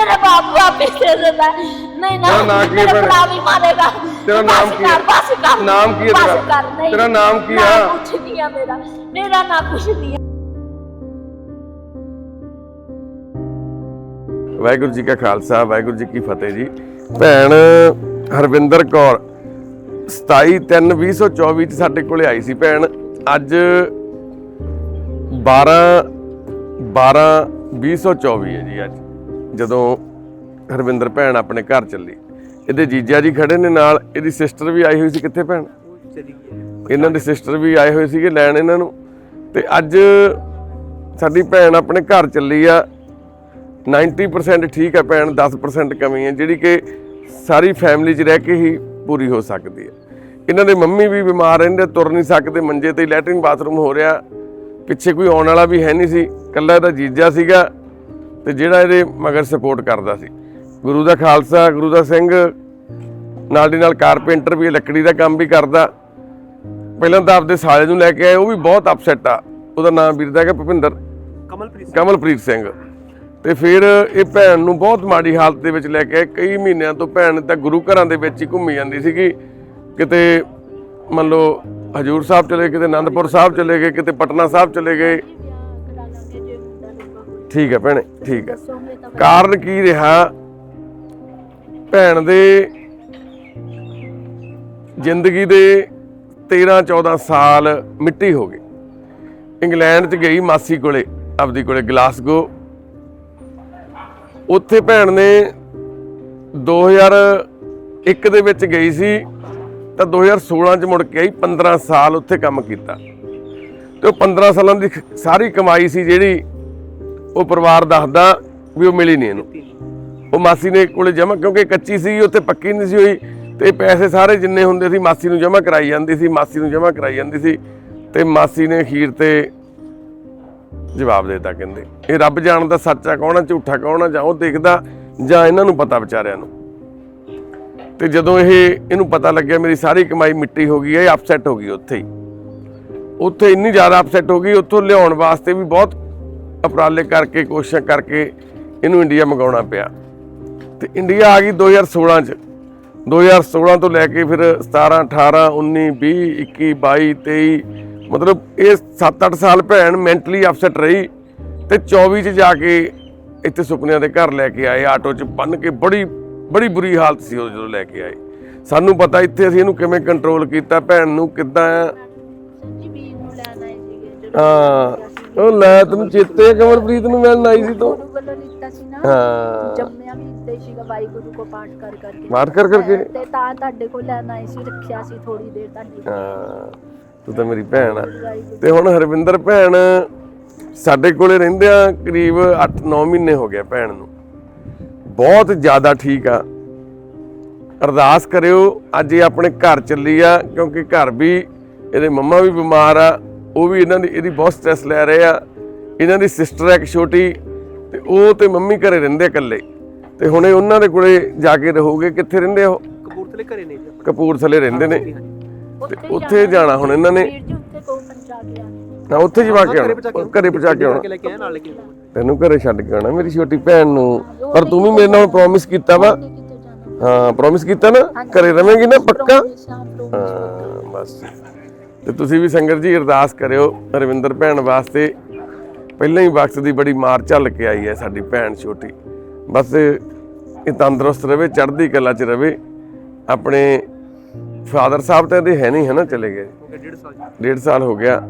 मेरे बाप वापिस दे देता है नहीं ना तेरा नाम की है मेरे भैन? भरा भी मारेगा तेरा बस नाम की है? कर, बस कर नाम की है बस तेरा? कर, नहीं। तेरा नाम की है? नाम कुछ नहीं है मेरा मेरा नाम कुछ नहीं है ਵਾਹਿਗੁਰੂ ਜੀ ਕਾ ਖਾਲਸਾ ਵਾਹਿਗੁਰੂ ਜੀ ਕੀ ਫਤਿਹ ਜੀ ਭੈਣ ਹਰਵਿੰਦਰ ਕੌਰ 27 3 2024 ਚ ਸਾਡੇ ਕੋਲੇ ਆਈ ਸੀ ਭੈਣ ਅੱਜ 12 12 2024 ਹੈ ਜੀ ਅੱਜ ਜਦੋਂ ਹਰਵਿੰਦਰ ਭੈਣ ਆਪਣੇ ਘਰ ਚੱਲੀ। ਇਹਦੇ ਜੀਜਾ ਜੀ ਖੜੇ ਨੇ ਨਾਲ, ਇਹਦੀ ਸਿਸਟਰ ਵੀ ਆਈ ਹੋਈ ਸੀ ਕਿੱਥੇ ਭੈਣ? ਇਹਨਾਂ ਦੇ ਸਿਸਟਰ ਵੀ ਆਏ ਹੋਏ ਸੀਗੇ ਲੈਣ ਇਹਨਾਂ ਨੂੰ। ਤੇ ਅੱਜ ਸਾਡੀ ਭੈਣ ਆਪਣੇ ਘਰ ਚੱਲੀ ਆ। 90% ਠੀਕ ਹੈ ਭੈਣ 10% ਕਮੀ ਹੈ ਜਿਹੜੀ ਕਿ ਸਾਰੀ ਫੈਮਿਲੀ 'ਚ ਰਹਿ ਕੇ ਹੀ ਪੂਰੀ ਹੋ ਸਕਦੀ ਹੈ ਇਹਨਾਂ ਦੇ ਮੰਮੀ ਵੀ ਬਿਮਾਰ ਰਹਿੰਦੇ, ਤੁਰ ਨਹੀਂ ਸਕਦੇ, ਮੰਜੇ ਤੇ ਲੈਟਰਿੰਗ ਬਾਥਰੂਮ ਹੋ ਰਿਹਾ। ਪਿੱਛੇ ਕੋਈ ਆਉਣ ਵਾਲਾ ਵੀ ਹੈ ਨਹੀਂ ਸੀ। ਇਕੱਲਾ ਇਹਦਾ ਜੀਜਾ ਸੀਗਾ। ਤੇ ਜਿਹੜਾ ਇਹਦੇ ਮਗਰ ਸਪੋਰਟ ਕਰਦਾ ਸੀ। ਗੁਰੂ ਦਾ ਖਾਲਸਾ ਗੁਰੂ ਦਾ ਸਿੰਘ ਨਾਲ ਦੀ ਨਾਲ ਕਾਰਪੈਂਟਰ ਵੀ ਲੱਕੜੀ ਦਾ ਕੰਮ ਵੀ ਕਰਦਾ। ਪਹਿਲਾਂ ਤਾਂ ਆਪਦੇ ਸਾਲੇ ਨੂੰ ਲੈ ਕੇ ਆਏ ਉਹ ਵੀ ਬਹੁਤ ਅਪਸੈਟ ਆ। ਉਹਦਾ ਨਾਮ ਵੀਰ ਦਾ ਹੈਗਾ ਭੁਪਿੰਦਰ। ਕਮਲਪ੍ਰੀਤ ਕਮਲਪ੍ਰੀਤ ਸਿੰਘ। ਤੇ ਫਿਰ ਇਹ ਭੈਣ ਨੂੰ ਬਹੁਤ ਮਾੜੀ ਹਾਲਤ ਦੇ ਵਿੱਚ ਲੈ ਕੇ ਆਏ। ਕਈ ਮਹੀਨਿਆਂ ਤੋਂ ਭੈਣ ਤਾਂ ਗੁਰੂ ਘਰਾਂ ਦੇ ਵਿੱਚ ਹੀ ਘੁੰਮੀ ਜਾਂਦੀ ਸੀਗੀ। ਕਿਤੇ ਮੰਨ ਲਓ ਹਜੂਰ ਸਾਹਿਬ ਚਲੇ ਕਿਤੇ ਆਨੰਦਪੁਰ ਸਾਹਿਬ ਚਲੇ ਗਏ ਕਿਤੇ ਪਟਨਾ ਸਾਹਿਬ ਚਲੇ ਗਏ। ਠੀਕ ਹੈ ਭੈਣੇ ਠੀਕ ਹੈ। ਕਾਰਨ ਕੀ ਰਿਹਾ? ਭੈਣ ਦੇ ਜ਼ਿੰਦਗੀ ਦੇ 13 14 ਸਾਲ ਮਿੱਟੀ ਹੋ ਗਏ। ਇੰਗਲੈਂਡ 'ਚ ਗਈ ਮਾਸੀ ਕੋਲੇ ਆਪਦੀ ਕੋਲੇ ਗਲਾਸਗੋ। ਉੱਥੇ ਭੈਣ ਨੇ 2001 ਦੇ ਵਿੱਚ ਗਈ ਸੀ ਤਾਂ 2016 'ਚ ਮੁੜ ਕੇ ਆਈ 15 ਸਾਲ ਉੱਥੇ ਕੰਮ ਕੀਤਾ। ਤੇ ਉਹ 15 ਸਾਲਾਂ ਦੀ ਖ- ਸਾਰੀ ਕਮਾਈ ਸੀ ਜਿਹੜੀ ਉਹ ਪਰਿਵਾਰ ਦੱਸਦਾ ਵੀ ਉਹ ਮਿਲੀ ਨਹੀਂ ਇਹਨੂੰ। ਉਹ ਮਾਸੀ ਨੇ ਕੋਲੇ ਜਮਾ ਕਿਉਂਕਿ ਕੱਚੀ ਸੀ, ਉੱਥੇ ਪੱਕੀ ਨਹੀਂ ਸੀ ਹੋਈ ਤੇ ਪੈਸੇ ਸਾਰੇ ਜਿੰਨੇ ਹੁੰਦੇ ਸੀ ਮਾਸੀ ਨੂੰ ਜਮਾ ਕਰਾਈ ਜਾਂਦੀ ਸੀ, ਮਾਸੀ ਨੂੰ ਜਮਾ ਕਰਾਈ ਜਾਂਦੀ ਸੀ ਤੇ ਮਾਸੀ ਨੇ ਅਖੀਰ ਤੇ ਜਵਾਬ ਦਿੱਤਾ ਕਹਿੰਦੇ, ਇਹ ਰੱਬ ਜਾਣਦਾ ਸੱਚਾ ਕੌਣ ਆ, ਝੂਠਾ ਕੌਣ ਆ, ਜਾਂ ਉਹ ਦੇਖਦਾ, ਜਾਂ ਇਹਨਾਂ ਨੂੰ ਪਤਾ ਵਿਚਾਰਿਆਂ ਨੂੰ। ਤੇ ਜਦੋਂ ਇਹ, ਇਹਨੂੰ ਪਤਾ ਲੱਗਿਆ ਮੇਰੀ ਸਾਰੀ ਕਮਾਈ ਮਿੱਟੀ ਹੋ ਗਈ ਹੈ, ਇਹ ਅਪਸੈਟ ਹੋ ਗਈ ਉੱਥੇ ਹੀ। ਉੱਥੇ ਇੰਨੀ ਜ਼ਿਆਦਾ ਅਪਸੈਟ ਹੋ ਗਈ, ਉੱਥੋਂ ਲਿਆਉਣ ਵਾਸਤੇ ਵੀ ਬਹੁਤ ਉਪਰਾਲੇ ਕਰਕੇ ਕੋਸ਼ਿਸ਼ਾਂ ਕਰਕੇ ਇਹਨੂੰ ਇੰਡੀਆ ਮੰਗਾਉਣਾ ਪਿਆ। ਤੇ ਇੰਡੀਆ ਆ ਗਈ 2016 ਚ। 2016 ਤੋਂ ਲੈ ਕੇ ਫਿਰ 17 18 19 20 21 22 23 ਮਤਲਬ ਇਹ 7-8 ਸਾਲ ਭੈਣ ਮੈਂਟਲੀ ਅਪਸੈਟ ਰਹੀ ਤੇ 24 ਚ ਜਾ ਕੇ ਇੱਥੇ ਸੁਪਨਿਆਂ ਦੇ ਘਰ ਲੈ ਕੇ ਆਏ ਆਟੋ 'ਚ ਬੰਨ ਕੇ ਬੜੀ ਬੜੀ ਬੁਰੀ ਹਾਲਤ ਸੀ ਉਹ ਜਦੋਂ ਲੈ ਕੇ ਆਏ। ਸਾਨੂੰ ਪਤਾ ਇੱਥੇ ਅਸੀਂ ਇਹਨੂੰ ਕਿਵੇਂ ਕੰਟਰੋਲ ਕੀਤਾ ਭੈਣ ਨੂੰ ਕਿੱਦਾਂ ਹਾਂ। ਉਹ ਲੈ ਤੈਨੂੰ ਚੇਤੇ ਕਮਲਪ੍ਰੀਤ ਨੂੰ ਮਿਲਣ ਆਈ ਸੀ ਤੂੰ। ਗੁਰੂ ਵੱਲੋਂ ਲਿੱਤਾ ਸੀ ਨਾ। ਹਾਂ। ਜੰਮਿਆ ਵੀ ਹੀ ਸੀਗਾ ਵਾਹਿਗੁਰੂ ਕੋ ਪਾਠ ਕਰ ਕਰਕੇ। ਬਾਤ ਕਰ ਕਰਕੇ? ਤੇ ਤਾਂ ਤੁਹਾਡੇ ਕੋਲ ਲੈਣ ਆਏ ਸੀ ਰੱਖਿਆ ਸੀ ਥੋੜੀ ਦੇਰ ਤੁਹਾਡੀ ਹਾਂ ਤੂੰ ਤਾਂ ਮੇਰੀ ਭੈਣ ਆ। ਤੇ ਹੁਣ ਹਰਵਿੰਦਰ ਭੈਣ ਸਾਡੇ ਕੋਲੇ ਰਹਿੰਦਿਆਂ ਕਰੀਬ 8-9 ਮਹੀਨੇ ਹੋ ਗਿਆ ਭੈਣ ਨੂੰ। ਬਹੁਤ ਜ਼ਿਆਦਾ ਠੀਕ ਆ। ਅਰਦਾਸ ਕਰਿਓ ਅੱਜ ਇਹ ਆਪਣੇ ਘਰ ਚੱਲੀ ਆ ਕਿਉਂਕਿ ਘਰ ਵੀ ਇਹਦੇ ਮੰਮਾ ਵੀ ਬਿਮਾਰ ਆ। ਉਹ ਵੀ ਇਹਨਾਂ ਦੀ ਇਹਦੀ ਬਹੁਤ ਸਟ੍ਰੈਸ ਲੈ ਰਹੇ ਆ। ਇਹਨਾਂ ਦੀ ਸਿਸਟਰ ਹੈ ਇੱਕ ਛੋਟੀ ਤੇ ਉਹ ਤੇ ਮੰਮੀ ਘਰੇ ਰਹਿੰਦੇ ਇਕੱਲੇ। ਤੇ ਹੁਣੇ ਉਹਨਾਂ ਦੇ ਕੋਲੇ ਜਾ ਕੇ ਰਹੋਗੇ ਕਿੱਥੇ ਰਹਿੰਦੇ ਉਹ? ਕਪੂਰਥਲੇ ਘਰੇ ਨੇ। ਕਪੂਰਥਲੇ ਰਹਿੰਦੇ ਨੇ। ਉੱਥੇ ਤੇ ਉੱਥੇ ਜਾਣਾ ਹੁਣ ਇਹਨਾਂ ਨੇ। ਵੀਰ ਜੀ ਉੱਥੇ ਕੋ ਪਹੁੰਚਾ ਕੇ ਆਏ ਨਾ ਉੱਥੇ ਜਵਾ ਕੇ ਆਉਣਾ। ਘਰੇ ਪਹੁੰਚਾ ਕੇ ਆਉਣਾ। ਤੈਨੂੰ ਘਰੇ ਛੱਡ ਕੇ ਆਉਣਾ ਮੇਰੀ ਛੋਟੀ ਭੈਣ ਨੂੰ। ਪਰ ਤੂੰ ਵੀ ਮੇਰੇ ਨਾਲ ਪ੍ਰੋਮਿਸ ਕੀਤਾ ਵਾ। ਹਾਂ ਪ੍ਰੋਮਿਸ ਕੀਤਾ ਨਾ ਘਰੇ ਰਵੇਂਗੀ ਨਾ ਪੱਕਾ? ਹਾਂ ਬਸ। ਤੇ ਤੁਸੀਂ ਵੀ ਸੰਗਤ ਜੀ ਅਰਦਾਸ ਕਰਿਓ ਰਵਿੰਦਰ ਭੈਣ ਵਾਸਤੇ ਪਹਿਲਾਂ ਹੀ ਵਕਤ ਦੀ ਬੜੀ ਮਾਰ ਝੱਲ ਕੇ ਆਈ ਹੈ ਸਾਡੀ ਭੈਣ ਛੋਟੀ। ਬਸ ਇਹ ਤੰਦਰੁਸਤ ਰਵੇ ਚੜ੍ਹਦੀ ਕਲਾ 'ਚ ਰਵੇ। ਆਪਣੇ ਫਾਦਰ ਸਾਹਿਬ ਤਾਂ ਇਹਦੇ ਹੈ ਨਹੀਂ ਹੈ ਨਾ ਚਲੇ ਗਏ। ਡੇਢ ਸਾਲ ਜੀ ਡੇਢ ਸਾਲ ਹੋ ਗਿਆ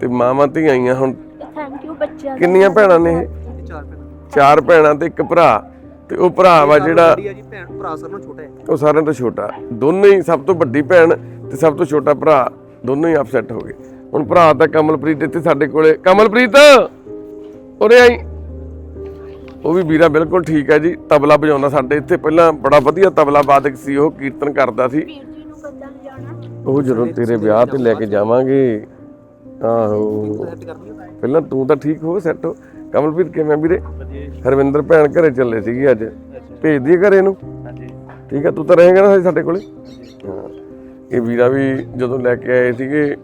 ਤੇ ਮਾਵਾਂ ਧੀਆਂ ਆਈਆਂ ਹੁਣ। ਥੈਂਕ ਯੂ ਬੱਚਿਆਂ ਦਾ। ਕਿੰਨੀਆਂ ਭੈਣਾਂ ਨੇ ਇਹ? ਇਹ ਚਾਰ ਭੈਣਾਂ। ਚਾਰ ਭੈਣਾਂ ਤੇ ਇੱਕ ਭਰਾ ਤੇ ਉਹ ਭਰਾ ਵਾ ਜਿਹੜਾ ਵੱਡੀ ਆ ਜੀ ਭੈਣ ਭਰਾ ਸਭ ਨਾਲੋਂ ਛੋਟਾ ਹੈ। ਉਹ ਸਾਰਿਆਂ ਤੋਂ ਛੋਟਾ। ਦੋਨੇ ਹੀ ਸਭ ਤੋਂ ਵੱਡੀ ਭੈਣ ਤੇ ਸਭ ਤੋਂ ਛੋਟਾ ਭਰਾ। ਦੋਨੋਂ ਹੀ ਅਪਸੈਟ ਹੋ ਗਏ। ਹੁਣ ਭਰਾ ਤਾਂ ਕਮਲਪ੍ਰੀਤ ਇੱਥੇ ਸਾਡੇ ਕੋਲੇ। ਕਮਲਪ੍ਰੀਤ! ਉਰੇ ਆਈ। ਉਹ ਵੀ ਵੀਰਾ ਬਿਲਕੁਲ ਠੀਕ ਹੈ ਜੀ। ਤਬਲਾ ਵਜਾਉਂਦਾ ਸਾਡੇ ਇੱਥੇ। ਪਹਿਲਾਂ ਬੜਾ ਵਧੀਆ ਤਬਲਾ ਵਾਦਕ ਸੀ। ਉਹ ਕੀਰਤਨ ਕਰਦਾ ਸੀ। ਉਹ ਜਦੋਂ ਤੇਰੇ ਵਿਆਹ ਤੇ ਲੈ ਕੇ ਜਾਵਾਂਗੇ ਆਹੋ। ਪਹਿਲਾਂ ਤੂੰ ਤਾਂ ਠੀਕ ਹੋ ਸੈੱਟ ਹੋ। ਕਮਲਪ੍ਰੀਤ ਕਿਵੇਂ ਵੀਰੇ? ਹਰਵਿੰਦਰ ਭੈਣ ਘਰੇ ਚੱਲੇ ਸੀਗੀ ਅੱਜ। ਭੇਜ ਦਈਏ ਘਰੇ ਨੂੰ ਠੀਕ ਆ ਤੂੰ ਤਾਂ ਰਹੇਂਗਾ ਨਾ ਸਾਡੇ ਕੋਲੇ? ਹਾਂ ਇਹ ਵੀਰਾ ਵੀ ਜਦੋਂ ਲੈ ਕੇ ਆਏ ਸੀਗੇ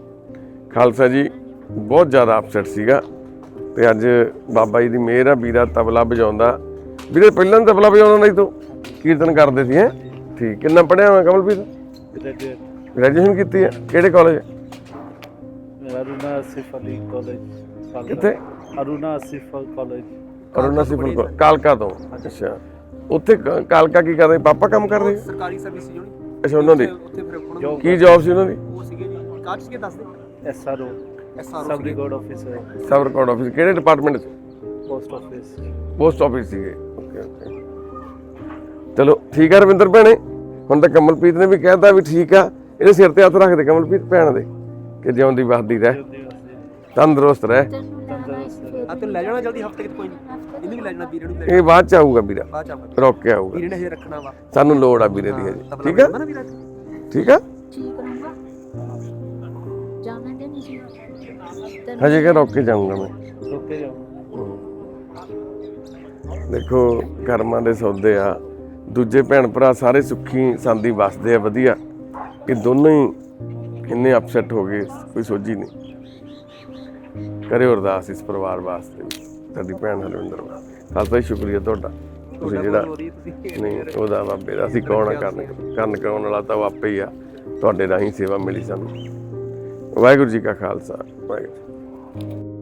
ਖਾਲਸਾ ਜੀ ਬਹੁਤ ਜ਼ਿਆਦਾ ਅਪਸੈਟ ਸੀਗਾ। ਤੇ ਅੱਜ ਬਾਬਾ ਜੀ ਦੀ ਮਿਹਰ ਆ ਵੀਰਾ ਤਬਲਾ ਵਜਾਉਂਦਾ। ਵੀਰੇ ਪਹਿਲਾਂ ਤਬਲਾ ਵਜਾਉਂਦਾ ਨਹੀਂ ਤੂੰ। ਕੀਰਤਨ ਕਰਦੇ ਸੀ ਹੈ? ਠੀਕ ਕਿੰਨਾ ਪੜਿਆ ਹੋਇਆ ਕਮਲਪ੍ਰੀਤ? ਗ੍ਰੈਜੂਏਸ਼ਨ ਕੀਤੀ ਹੈ ਕਿਹੜੇ ਕਾਲਜ ਅਰੁਣਾ ਸਿਫ ਕਾਲਜ ਕਾਲਕਾ ਤੋਂ। ਅੱਛਾ। ਉੱਥੇ ਕਾਲਕਾ ਕੀ ਕਰਦੇ? ਪਾਪਾ ਕੰਮ ਕਰਦੇ? ਸਰਕਾਰੀ ਸਰਵਿਸ ਜੁੜੀ ਅੱਛਾ ਉਹਨਾਂ ਦੀ? ਕੀ ਜੌਬ ਸੀ ਉਹਨਾਂ ਦੀ? ਉਹ ਸੀਗੇ ਜੀ ਕਾਟ ਸੀਗੇ ਦੱਸ ਦੇ। ਐਸਆਰਓ ਐਸਆਰਓ ਸਬ ਸੀਗੇ। Record officer sub record office ਕਿਹੜੇ ਡਿਪਾਰਟਮੈਂਟ ਚ? ਪੋਸਟ ਆਫਿਸ ਪੋਸਟ ਆਫਿਸ ਸੀਗੇ। ਓਕੇ ਓਕੇ ਚਲੋ ਠੀਕ ਆ ਰਵਿੰਦਰ ਭੈਣੇ। ਹੁਣ ਤਾਂ ਕਮਲਪ੍ਰੀਤ ਨੇ ਵੀ ਕਹਿਤਾ ਵੀ ਠੀਕ ਆ। ਇਹਦੇ ਸਿਰ ਤੇ ਹੱਥ ਰੱਖ ਦੇ ਕਮਲਪ੍ਰੀਤ ਭੈਣ ਦੇ ਕਿ ਜਿਉਂਦੀ ਵੱਸਦੀ ਰਹਿ। ਤੰਦਰੁਸਤ ਰਹਿ। ਆ ਤੂੰ ਲੈ ਜਾਣਾ ਜਲਦੀ ਹਫ਼ਤੇ ਕਿਤੇ ਕੋਈ ਨਹੀਂ। ਇਹਨੂੰ ਵੀ ਲੈ ਜਾਣਾ ਵੀਰੇ ਨੂੰ ਵੀ ਲੈ ਜਾਣਾ। ਇਹ ਬਾਅਦ ਚ ਆਊਗਾ। ਦੇਖੋ ਕਰਮਾਂ ਦੇ ਸੌਦੇ ਆ। ਦੂਜੇ ਭੈਣ ਭਰਾ ਸਾਰੇ ਸੁੱਖੀ ਸੰਦੀ ਵਸਦੇ ਆ ਵਧੀਆ। ਇਹ ਦੋਨੋਂ ਹੀ ਕਿੰਨੇ ਅਪਸੈਟ ਹੋ ਗਏ ਕੋਈ ਸੋਝੀ ਨਹੀਂ। ਕਰਿਓ ਅਰਦਾਸ ਇਸ ਪਰਿਵਾਰ ਵਾਸਤੇ ਤੁਹਾਡੀ ਭੈਣ ਹਰਵਿੰਦਰ ਵਾਸਤੇ। ਖਾਲਸਾ ਸ਼ੁਕਰੀਆ ਤੁਹਾਡਾ। ਤੁਸੀਂ ਜਿਹੜਾ ਨਹੀਂ ਉਹਦਾ ਬਾਬੇ ਦਾ ਅਸੀਂ ਕੌਣ ਆ ਕਰਨ ਕਰਨ ਕਰਾਉਣ ਵਾਲਾ ਤਾਂ ਆਪੇ ਹੀ ਆ। ਤੁਹਾਡੇ ਰਾਹੀਂ ਸੇਵਾ ਮਿਲੀ ਸਾਨੂੰ। ਵਾਹਿਗੁਰੂ ਜੀ ਕਾ ਖਾਲਸਾ ਵਾਹਿਗੁਰੂ